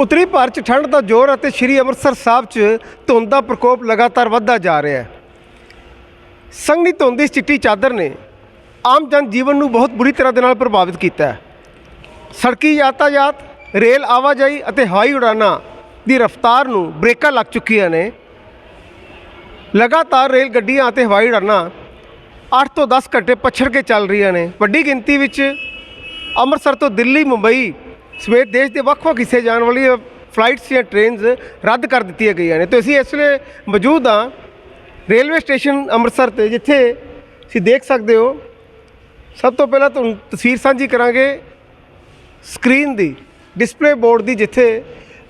ਉੱਤਰੀ ਭਾਰਤ 'ਚ ਠੰਡ ਦਾ ਜ਼ੋਰ ਅਤੇ ਸ੍ਰੀ ਅੰਮ੍ਰਿਤਸਰ ਸਾਹਿਬ 'ਚ ਧੁੰਦ ਦਾ ਪ੍ਰਕੋਪ ਲਗਾਤਾਰ ਵੱਧਦਾ ਜਾ ਰਿਹਾ ਹੈ। ਸੰਘਣੀ ਧੁੰਦ ਦੀ ਇਸ ਚਿੱਟੀ ਚਾਦਰ ਨੇ ਆਮ ਜਨ ਜੀਵਨ ਨੂੰ ਬਹੁਤ ਬੁਰੀ ਤਰ੍ਹਾਂ ਦੇ ਨਾਲ ਪ੍ਰਭਾਵਿਤ ਕੀਤਾ ਹੈ। ਸੜਕੀ ਯਾਤਾਯਾਤ, ਰੇਲ ਆਵਾਜਾਈ ਅਤੇ ਹਵਾਈ ਉਡਾਨਾਂ ਦੀ ਰਫ਼ਤਾਰ ਨੂੰ ਬ੍ਰੇਕਾਂ ਲੱਗ ਚੁੱਕੀਆਂ ਨੇ। ਲਗਾਤਾਰ ਰੇਲ ਗੱਡੀਆਂ ਅਤੇ ਹਵਾਈ ਉਡਾਨਾਂ 8 ਤੋਂ 10 ਘੰਟੇ ਪਛੜ ਕੇ ਚੱਲ ਰਹੀਆਂ ਨੇ। ਵੱਡੀ ਗਿਣਤੀ ਵਿੱਚ ਅੰਮ੍ਰਿਤਸਰ ਤੋਂ ਦਿੱਲੀ, ਮੁੰਬਈ ਸਮੇਤ ਦੇਸ਼ ਦੇ ਵੱਖ-ਵੱਖ ਹਿੱਸੇ ਜਾਣ ਵਾਲੀਆਂ ਫਲਾਈਟਸ ਜਾਂ ਟ੍ਰੇਨਸ ਰੱਦ ਕਰ ਦਿੱਤੀਆਂ ਗਈਆਂ ਨੇ। ਤੇ ਅਸੀਂ ਇਸ ਵੇਲੇ ਮੌਜੂਦ ਹਾਂ ਰੇਲਵੇ ਸਟੇਸ਼ਨ ਅੰਮ੍ਰਿਤਸਰ ਤੇ, ਜਿੱਥੇ ਤੁਸੀਂ ਦੇਖ ਸਕਦੇ ਹੋ, ਸਭ ਤੋਂ ਪਹਿਲਾਂ ਤੁਹਾਨੂੰ ਤਸਵੀਰ ਸਾਂਝੀ ਕਰਾਂਗੇ ਸਕਰੀਨ ਦੀ ਡਿਸਪਲੇ ਬੋਰਡ ਦੀ, ਜਿੱਥੇ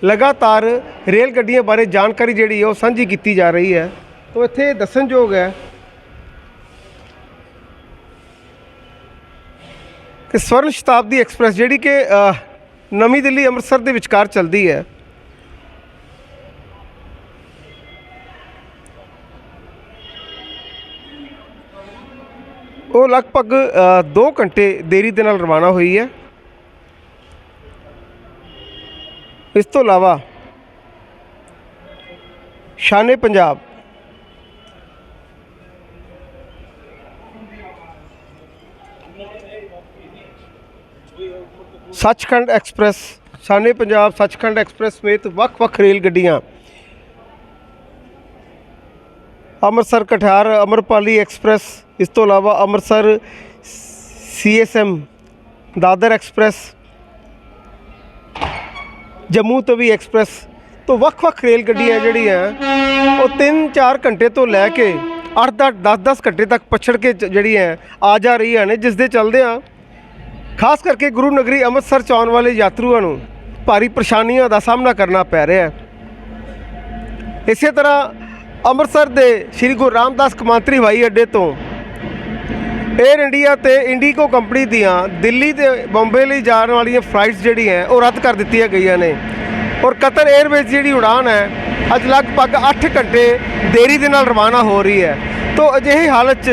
ਲਗਾਤਾਰ ਰੇਲ ਗੱਡੀਆਂ ਬਾਰੇ ਜਾਣਕਾਰੀ ਜਿਹੜੀ ਹੈ ਉਹ ਸਾਂਝੀ ਕੀਤੀ ਜਾ ਰਹੀ ਹੈ। ਤਾਂ ਇੱਥੇ ਦੱਸਣਯੋਗ ਹੈ ਕਿ ਸਵਰਨ ਸ਼ਤਾਬਦੀ ਐਕਸਪ੍ਰੈਸ, ਜਿਹੜੀ ਕਿ ਨਵੀਂ ਦਿੱਲੀ ਅੰਮ੍ਰਿਤਸਰ ਦੇ ਵਿਚਕਾਰ ਚੱਲਦੀ ਹੈ। ਉਹ ਲਗਭਗ 2 ਘੰਟੇ ਦੇਰੀ ਦੇ ਨਾਲ ਰਵਾਨਾ ਹੋਈ ਹੈ। ਇਸ ਤੋਂ ਇਲਾਵਾ ਸ਼ਾਨੇ ਪੰਜਾਬ ਸੱਚਖੰਡ ਐਕਸਪ੍ਰੈਸ, ਸ਼ਾਨੇ ਪੰਜਾਬ ਸੱਚਖੰਡ ਐਕਸਪ੍ਰੈਸ ਸਮੇਤ ਵੱਖ-ਵੱਖ ਰੇਲ ਗੱਡੀਆਂ। ਅੰਮ੍ਰਿਤਸਰ, ਕਠਿਆਰ ਅਮਰਪਾਲੀ ਐਕਸਪ੍ਰੈਸ, ਇਸ ਤੋਂ ਇਲਾਵਾ Amritsar CSM, Dadar express, Jammu Tawi express ਤੋਂ ਵੱਖ-ਵੱਖ ਰੇਲ ਗੱਡੀਆਂ ਜਿਹੜੀਆਂ ਉਹ 3-4 ਘੰਟੇ ਤੋਂ ਲੈ ਕੇ 8-10 10-10 ਘੰਟੇ ਤੱਕ ਪਛੜ ਕੇ ਜਿਹੜੀਆਂ ਆ ਜਾ ਰਹੀਆਂ ਨੇ ਜਿਸ ਦੇ ਚੱਲਦਿਆਂ ਖਾਸ ਕਰਕੇ ਗੁਰੂ ਨਗਰੀ ਅੰਮ੍ਰਿਤਸਰ ਚ ਆਉਣ ਵਾਲੇ ਯਾਤਰੂਆਂ ਨੂੰ ਭਾਰੀ ਪਰੇਸ਼ਾਨੀਆਂ ਦਾ ਸਾਹਮਣਾ ਕਰਨਾ ਪੈ ਰਿਹਾ ਹੈ। ਇਸੇ ਤਰ੍ਹਾਂ ਅੰਮ੍ਰਿਤਸਰ ਦੇ ਸ੍ਰੀ ਗੁਰੂ ਰਾਮਦਾਸ ਕਮਾਂਤਰੀ ਹਵਾਈ ਅੱਡੇ ਤੋਂ 에ਅਰ ਇੰਡੀਆ ਤੇ ਇੰਡੀਗੋ ਕੰਪਨੀ ਦੀਆਂ ਦਿੱਲੀ ਤੇ ਬੰਬੇ ਲਈ ਜਾਣ ਵਾਲੀਆਂ ਫਲਾਈਟਸ ਜਿਹੜੀਆਂ ਉਹ ਰੱਦ ਕਰ ਦਿੱਤੀਆਂ ਗਈਆਂ ਨੇ। ਔਰ ਕਤਰ 에ਅਰਵੇਜ਼ ਜਿਹੜੀ ਉਡਾਨ ਹੈ, ਅੱਜ ਲਗਭਗ 8 ਘੰਟੇ ਦੇਰੀ ਦੇ ਨਾਲ ਰਵਾਨਾ ਹੋ ਰਹੀ ਹੈ। ਤੋਂ ਅਜਿਹੀ ਹਾਲਤ 'ਚ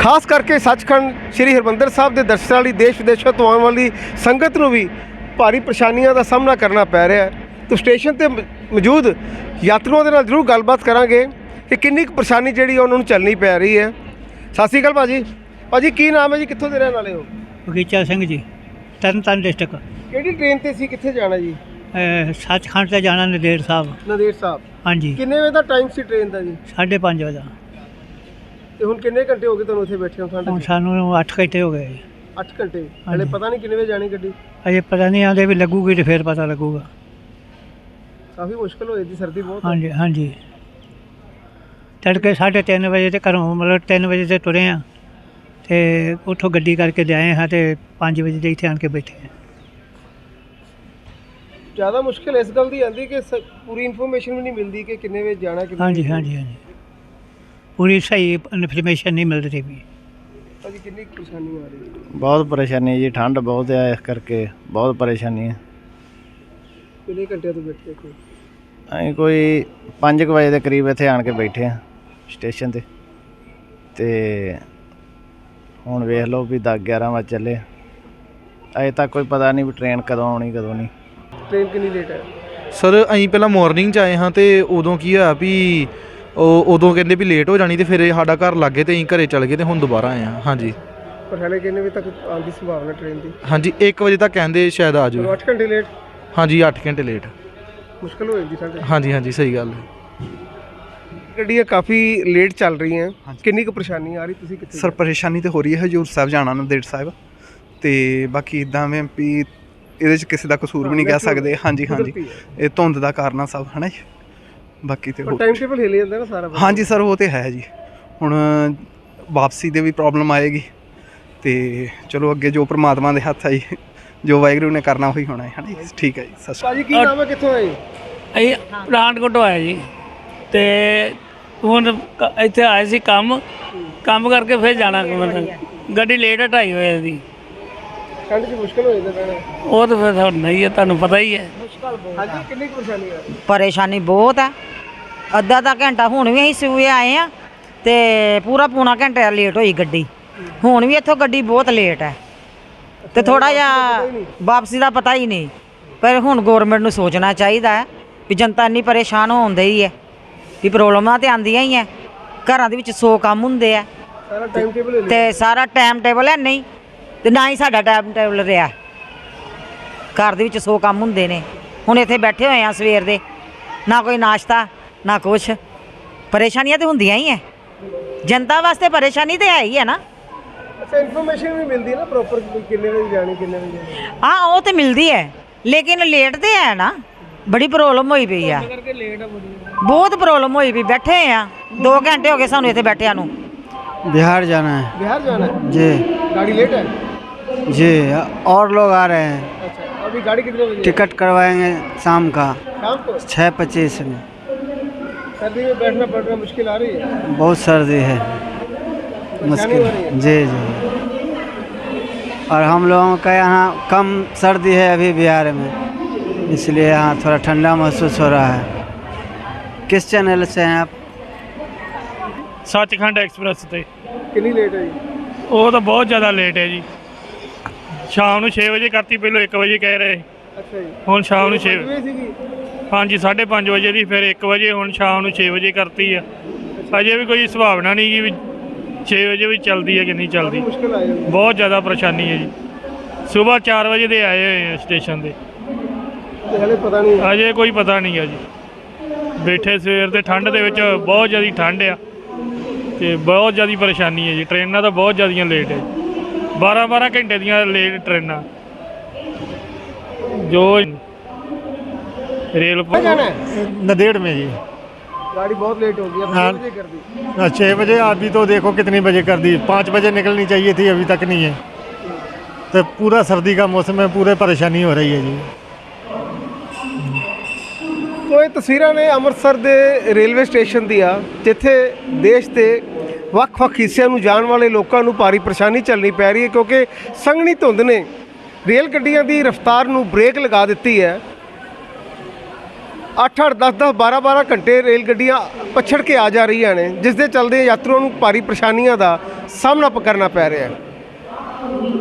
ਖਾਸ ਕਰਕੇ ਸੱਚਖੰਡ ਸ੍ਰੀ ਹਰਿਮੰਦਰ ਸਾਹਿਬ ਦੇ ਦਰਸ਼ਨਾਂ ਲਈ ਦੇਸ਼ ਵਿਦੇਸ਼ਾਂ ਤੋਂ ਆਉਣ ਵਾਲੀ ਸੰਗਤ ਨੂੰ ਵੀ ਭਾਰੀ ਪਰੇਸ਼ਾਨੀਆਂ ਦਾ ਸਾਹਮਣਾ ਕਰਨਾ ਪੈ ਰਿਹਾ ਹੈ। ਤੋਂ ਸਟੇਸ਼ਨ ਤੇ ਮੌਜੂਦ ਯਾਤਰੂਆਂ ਦੇ ਨਾਲ ਜ਼ਰੂਰ ਗੱਲਬਾਤ ਕਰਾਂਗੇ ਕਿ ਕਿੰਨੀ ਕੁ ਪਰੇਸ਼ਾਨੀ ਜਿਹੜੀ ਉਹਨਾਂ ਨੂੰ ਚੱਲਣੀ ਪੈ ਰਹੀ ਹੈ। ਸਤਿ ਸ਼੍ਰੀ ਅਕਾਲ ਭਾਜੀ। ਭਾਜੀ ਕੀ ਨਾਮ ਹੈ ਜੀ? ਕਿੱਥੋਂ ਦੇ ਰਹਿਣ ਵਾਲੇ ਹੋ? ਬਗੀਚਾ ਸਿੰਘ ਜੀ ਤਰਨਤਾਰਨ ਡਿਸਟ੍ਰਿਕਟ ਕਿਹੜੀ ਟ੍ਰੇਨ ਤੇ ਸੀ? ਕਿੱਥੇ ਜਾਣਾ ਜੀ? ਸੱਚਖੰਡ ਤੇ ਜਾਣਾ ਨਦੇੜ ਸਾਹਿਬ। ਨੰਦੇੜ ਸਾਹਿਬ। ਹਾਂਜੀ। ਕਿੰਨੇ ਵਜੇ ਦਾ ਟਾਈਮ ਸੀ ਟ੍ਰੇਨ ਦਾ ਜੀ? 5:30 ਵਜੇ ਦਾ। ਤੇ ਹੁਣ ਕਿੰਨੇ ਘੰਟੇ ਹੋ ਗਏ ਤੁਹਾਨੂੰ ਉੱਥੇ ਬੈਠੇ ਹੋ ਠੰਡ ਹੁਣ 'ਚ ਸਾਨੂੰ 8 ਘੰਟੇ ਹੋ ਗਏ 8 ਘੰਟੇ? ਹਲੇ ਪਤਾ ਨਹੀਂ ਕਿੰਨੇ ਵਜੇ ਜਾਣੀ ਗੱਡੀ? ਅਜੇ ਪਤਾ ਨਹੀਂ ਆਉਂਦੇ ਵੀ ਲੱਗੂਗੀ ਤੇ ਫਿਰ ਪਤਾ ਲੱਗੂਗਾ। ਕਾਫੀ ਮੁਸ਼ਕਲ ਹੋਈ ਦੀ ਸਰਦੀ ਬਹੁਤ ਹੈ ਹਾਂਜੀ ਹਾਂਜੀ। ਤੜਕੇ 3:30 ਵਜੇ ਤੇ ਘਰੋਂ ਮਤਲਬ 3 ਵਜੇ ਤੇ ਤੁਰੇ ਆ। ਤੇ ਉੱਥੋਂ ਗੱਡੀ ਕਰਕੇ ਲਿਆਏ ਹਾਂ ਤੇ 5 ਵਜੇ ਦੇ ਇੱਥੇ ਆਣ ਕੇ ਬੈਠੇ ਹਾਂ ਜ਼ਿਆਦਾ ਮੁਸ਼ਕਿਲ ਇਸ ਗੱਲ ਦੀ ਆਂਦੀ ਕਿ ਸ- ਪੂਰੀ ਇਨਫੋਰਮੇਸ਼ਨ ਵੀ ਨਹੀਂ ਮਿਲਦੀ ਕਿ ਕਿੰਨੇ ਵਜੇ ਜਾਣਾ ਕਿੰਨੇ ਹਾਂਜੀ ਵਜੇ ਹਾਂਜੀ ਹਾਂਜੀ। ਪੂਰੀ ਸਹੀ ਇਨਫੋਰਮੇਸ਼ਨ ਨਹੀਂ ਮਿਲ ਰਹੀ ਵੀ ਭਾਜੀ ਕਿੰਨੀ ਕੁ ਪਰੇਸ਼ਾਨੀ ਆ ਰਹੀ ਹੈ? ਬਹੁਤ ਪਰੇਸ਼ਾਨੀ ਹੈ ਜੀ ਠੰਡ ਬਹੁਤ ਹੈ ਇਸ ਕਰਕੇ ਬਹੁਤ ਪਰੇਸ਼ਾਨੀ ਹੈ। ਕਿੰਨੇ ਘੰਟਿਆਂ ਤੋਂ ਬੈਠੇ ਇੱਥੇ ਅਸੀਂ ਕੋਈ 5 ਵਜੇ ਦੇ ਕਰੀਬ ਇੱਥੇ ਆਣ ਕੇ ਬੈਠੇ ਆ ਸਟੇਸ਼ਨ ਤੇ। ਤੇ ਹੁਣ ਵੇਖ ਲਓ ਵੀ 10 11 ਵਜੇ ਚੱਲੇ। ਅਜੇ ਤੱਕ ਕੋਈ ਪਤਾ ਨਹੀਂ ਵੀ ਟ੍ਰੇਨ ਕਦੋਂ ਆਉਣੀ ਕਦੋਂ ਨਹੀਂ। ਟ੍ਰੇਨ ਕਿੰਨੀ ਲੇਟ ਹੈ? ਸਰ ਅਸੀਂ ਪਹਿਲਾਂ ਮਾਰਨਿੰਗ ਚ ਆਏ ਹਾਂ ਤੇ ਉਦੋਂ ਕੀ ਹੋਇਆ ਵੀ ਉਹ ਉਦੋਂ ਕਹਿੰਦੇ ਵੀ ਲੇਟ ਹੋ ਜਾਣੀ ਤੇ ਫਿਰ ਇਹ ਸਾਡਾ ਘਰ ਲੱਗੇ ਤੇ ਅਸੀਂ ਘਰੇ ਚਲ ਗਏ ਤੇ ਹੁਣ ਦੁਬਾਰਾ ਆਏ ਹਾਂ। ਹਾਂਜੀ। ਪਰ ਹਲੇ ਕਿੰਨੇ ਵਜੇ ਤੱਕ ਆਉਣ ਦੀ ਸੰਭਾਵਨਾ ਟ੍ਰੇਨ ਦੀ? ਹਾਂਜੀ 1 ਵਜੇ ਤੱਕ ਕਹਿੰਦੇ ਸ਼ਾਇਦ ਆ ਜਾਵੇ 8 ਘੰਟੇ ਲੇਟ ਹਾਂਜੀ 8 ਘੰਟੇ ਲੇਟ ਮੁਸ਼ਕਲ ਹੋ ਜਾਂਦੀ 'ਚ। ਹਾਂਜੀ ਹਾਂਜੀ ਸਹੀ ਗੱਲ ਹੈ। ਗੱਡੀਆਂ ਕਾਫੀ ਲੇਟ ਚੱਲ ਰਹੀਆਂ। ਕਿੰਨੀ ਕੁ ਪਰੇਸ਼ਾਨੀ ਆ ਰਹੀ ਤੁਸੀਂ ਕਿੱਥੇ? ਸਰ ਪਰੇਸ਼ਾਨੀ ਤੇ ਹੋ ਰਹੀ ਹੈ ਹਜੂਰ ਸਾਹਿਬ ਜਾਣਾ ਨੰਦੇੜ ਸਾਹਿਬ। ਤੇ ਬਾਕੀ ਇਦਾਂ ਮੈਂ ਵੀ ਇਹਦੇ ਚ ਕਿਸੇ ਦਾ ਕਸੂਰ ਵੀ ਨਹੀਂ ਕਹਿ ਸਕਦੇ। ਹਾਂਜੀ ਹਾਂਜੀ। ਇਹ ਧੁੰਦ ਦਾ ਕਾਰਨ ਆ ਸਭ ਹਨਾ ਜੀ? ਬਾਕੀ ਤੇ ਹੋ- ਟਾਈਮ ਟੇਬਲ ਹਿੱਲ ਜਾਂਦਾ ਨਾ ਸਾਰਾ ਹਾਂਜੀ ਸਰ ਉਹ ਤੇ ਹੈ ਜੀ। ਹੁਣ ਵਾਪਸੀ ਦੇ ਵੀ ਪ੍ਰੋਬਲਮ ਆਏਗੀ। ਤੇ ਚਲੋ ਅੱਗੇ ਜੋ ਪ੍ਰਮਾਤਮਾ ਦੇ ਹੱਥ ਆ ਜੀ ਵਾਹਿਗੁਰੂ ਨੇ ਕਰਨਾ ਉਹੀ ਹੋਣਾ ਹੈ ਹਨਾ ਜੀ? ਠੀਕ ਹੈ ਜੀ ਸਤਿ ਸ਼੍ਰੀ ਅਕਾਲ। ਭਾਜੀ ਕੀ ਨਾਮ ਹੈ? ਕਿੱਥੋਂ ਆਏ ਅਸੀਂ ਪਠਾਨਕੋਟ ਆਇਆ ਜੀ। ਤੇ ਹੁਣ ਕ- ਇੱਥੇ ਆਏ ਸੀ ਕੰਮ। ਕੰਮ ਕਰਕੇ ਫਿਰ ਜਾਣਾ ਮਤਲਬ ਗੱਡੀ ਲੇਟ ਹੈ ਢਾਈ ਵਜੇ ਦੀ। ਠੰਡ 'ਚ ਮੁਸ਼ਕਲ ਹੋ ਜਾਂਦਾ ਪੈਣਾ ਉਹ ਤਾਂ ਫਿਰ ਹੁਣ ਨਹੀਂ ਹੈ ਤੁਹਾਨੂੰ ਪਤਾ ਹੀ ਹੈ। ਹਾਂਜੀ ਕਿੰਨੀ ਕੁ ਪਰੇਸ਼ਾਨੀ ਆ? ਪਰੇਸ਼ਾਨੀ ਬਹੁਤ ਹੈ ਅੱਧਾ ਅੱਧਾ ਘੰਟਾ ਹੁਣ ਵੀ ਅਸੀਂ ਸੂਏ ਆਏ ਆ ਤੇ ਪੂਰਾ ਪੂਣਾ ਘੰਟਾ ਲੇਟ ਹੋਈ ਗੱਡੀ। ਹੁਣ ਵੀ ਇੱਥੋਂ ਗੱਡੀ ਬਹੁਤ ਲੇਟ ਹੈ। ਤੇ ਥੋੜਾ ਜਿਹਾ ਵਾਪਸੀ ਦਾ ਪਤਾ ਹੀ ਨਹੀਂ। ਪਰ ਹੁਣ ਗਵਰਨਮੈਂਟ ਨੂੰ ਸੋਚਣਾ ਚਾਹੀਦਾ ਹੈ ਵੀ ਜਨਤਾ ਇੰਨੀ ਪਰੇਸ਼ਾਨ ਹੋਣ ਹੀ ਹੈ ਵੀ ਪ੍ਰੋਬਲਮਾਂ ਤੇ ਆਉਂਦੀਆਂ ਹੀ ਹੈ। ਘਰਾਂ ਦੇ ਵਿੱਚ 100 ਕੰਮ ਹੁੰਦੇ ਆ। ਸਾਰਾ ਟਾਈਮ ਟੇਬਲ ਤੇ ਸਾਰਾ ਟਾਈਮ ਟੇਬਲ ਹੈ ਨਹੀਂ। ਤੇ ਨਾ ਹੀ ਸਾਡਾ ਟਾਈਮ ਟੇਬਲ ਰਿਹਾ। ਘਰ ਦੇ ਵਿੱਚ 100 ਕੰਮ ਹੁੰਦੇ ਨੇ। ਹੁਣ ਇੱਥੇ ਬੈਠੇ ਹੋਏ ਆ ਸਵੇਰ ਦੇ। ਨਾ ਕੋਈ ਨਾਸ਼ਤਾ ਨਾ ਕੁਛ ਪਰੇਸ਼ਾਨੀਆਂ ਤੇ ਹੁੰਦੀਆਂ ਹੀ ਐ ਜਨਤਾ ਵਾਸਤੇ ਪਰੇਸ਼ਾਨੀ ਤੇ ਹੈ ਹੀ ਹੈ ਨਾ ਅੱਛਾ ਇਨਫੋਰਮੇਸ਼ਨ ਵੀ ਮਿਲਦੀ ਹੈ ਨਾ ਪ੍ਰੋਪਰ ਕਿੰਨੇ ਵਜੇ ਜਾਣੀ ਕਿੰਨੇ ਵਜੇ ਜਾਣੀ ਹਾਂ ਉਹ ਤੇ ਮਿਲਦੀ ਹੈ ਲੇਕਿਨ ਲੇਟ ਤੇ ਹੈ ਨਾ ਬੜੀ ਪ੍ਰੋਬਲਮ ਹੋਈ ਪਈ ਆ ਬਹੁਤ ਪ੍ਰੋਬਲਮ ਹੋਈ ਪਈ ਬੈਠੇ ਆ 2 ਘੰਟੇ ਹੋ ਗਏ ਸਾਨੂੰ ਇੱਥੇ ਬੈਠਿਆਂ ਨੂੰ बिहार जाना है बिहार जाना है जी गाड़ी लेट है जी और लोग आ रहे हैं अच्छा अभी गाड़ी कितने बजे टिकट करवाएंगे शाम का शाम को छः पच्चीस में सर्दी में बैठना पड़ रहा मुश्किल आ रही है बहुत सर्दी है मुश्किल हो रही है? जी जी और हम लोगों का यहाँ कम सर्दी है अभी बिहार में इसलिए यहाँ थोड़ा ठंडा महसूस हो रहा है किस चैनल से हैं आप ਸੱਚਖੰਡ ਐਕਸਪ੍ਰੈਸ ਤੇ कितनी लेट है जी ਉਹ ਤਾਂ ਬਹੁਤ ਜ਼ਿਆਦਾ ਲੇਟ ਹੈ ਜੀ ਸ਼ਾਮ ਨੂੰ 6 ਵਜੇ ਕਰਤੀ ਪਹਿਲਾਂ 1 ਵਜੇ ਕਹਿ ਰਹੇ अच्छा जी ਹੁਣ ਸ਼ਾਮ ਨੂੰ 6 कितनी सीगी ਹਾਂਜੀ 5:30 ਵਜੇ ਦੀ ਫਿਰ 1 ਵਜੇ ਹੁਣ ਸ਼ਾਮ ਨੂੰ 6 ਵਜੇ ਕਰਤੀ ਆ। ਅਜੇ ਵੀ ਕੋਈ ਸੁਭਾਵਨਾ ਨਹੀਂ ਕਿ 6 ਵਜੇ ਵੀ ਚੱਲਦੀ ਹੈ ਕਿ ਨਹੀਂ ਚੱਲਦੀ। ਬਹੁਤ ਜ਼ਿਆਦਾ ਪਰੇਸ਼ਾਨੀ ਹੈ ਜੀ। ਸਵੇਰ 4 ਵਜੇ ਦੇ ਆਏ ਹੋਏ ਆ ਸਟੇਸ਼ਨ ਦੇ। ਹਲੇ ਪਤਾ ਨਹੀਂ। ਅਜੇ ਕੋਈ ਪਤਾ ਨਹੀਂ ਹੈ ਜੀ। ਬੈਠੇ ਸਵੇਰ ਤੇ ਠੰਡ ਦੇ ਵਿੱਚ ਬਹੁਤ ਜ਼ਿਆਦੀ ਠੰਡ ਆ। ਤੇ ਬਹੁਤ ਜ਼ਿਆਦੀ ਪਰੇਸ਼ਾਨੀ ਹੈ ਜੀ। ਟ੍ਰੇਨਾਂ ਤਾਂ ਬਹੁਤ ਜ਼ਿਆਦੀਆਂ ਲੇਟ ਹੈ 12-12 ਘੰਟੇ ਦੀਆਂ ਲੇਟ ਟ੍ਰੇਨਾਂ। ਜੋ ਰੇਲ कहाँ जाना है नदेड़ में जी गाड़ी बहुत लेट हो गई अब हाँ। कितने बजे कर दी छः बजे अभी तो देखो कितनी बजे कर दी पाँच बजे निकलनी चाहिए थी अभी तक नहीं है तो पूरा सर्दी का मौसम है पूरे परेशानी हो रही है जी ਤੋ ਇਹ ਤਸਵੀਰਾਂ ਨੇ ਅੰਮ੍ਰਿਤਸਰ ਦੇ ਰੇਲਵੇ ਸਟੇਸ਼ਨ ਦੀਆਂ ਜਿੱਥੇ ਦੇਸ਼ ਦੇ ਵੱਖ-ਵੱਖ ਹਿੱਸਿਆਂ ਨੂੰ ਜਾਣ ਵਾਲੇ ਲੋਕਾਂ ਨੂੰ ਭਾਰੀ ਪਰੇਸ਼ਾਨੀ ਝੱਲਣੀ ਪੈ ਰਹੀ ਹੈ ਕਿਉਂਕਿ ਸੰਘਣੀ ਧੁੰਦ ਨੇ ਰੇਲ ਗੱਡੀਆਂ ਦੀ ਰਫ਼ਤਾਰ ਨੂੰ ਬ੍ਰੇਕ ਲਗਾ ਦਿੱਤੀ ਹੈ 8-8 10-10 12-12 ਘੰਟੇ ਰੇਲ ਗੱਡੀਆਂ ਪਛੜ ਕੇ ਆ ਜਾ ਰਹੀਆਂ ਨੇ, ਜਿਸ ਦੇ ਚੱਲਦੇ ਯਾਤਰੂਆਂ ਨੂੰ ਭਾਰੀ ਪਰੇਸ਼ਾਨੀਆਂ ਦਾ ਸਾਹਮਣਾ ਕਰਨਾ ਪੈ ਰਿਹਾ ਹੈ।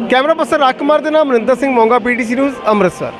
ਕੈਮਰਾ ਪਰਸਨ ਰਾਜਕੁਮਾਰ ਦੇ ਨਾਮ ਮਨਿੰਦਰ ਸਿੰਘ ਮੋਂਗਾ ਪੀਟੀਸੀ ਨਿਊਜ਼, ਅੰਮ੍ਰਿਤਸਰ।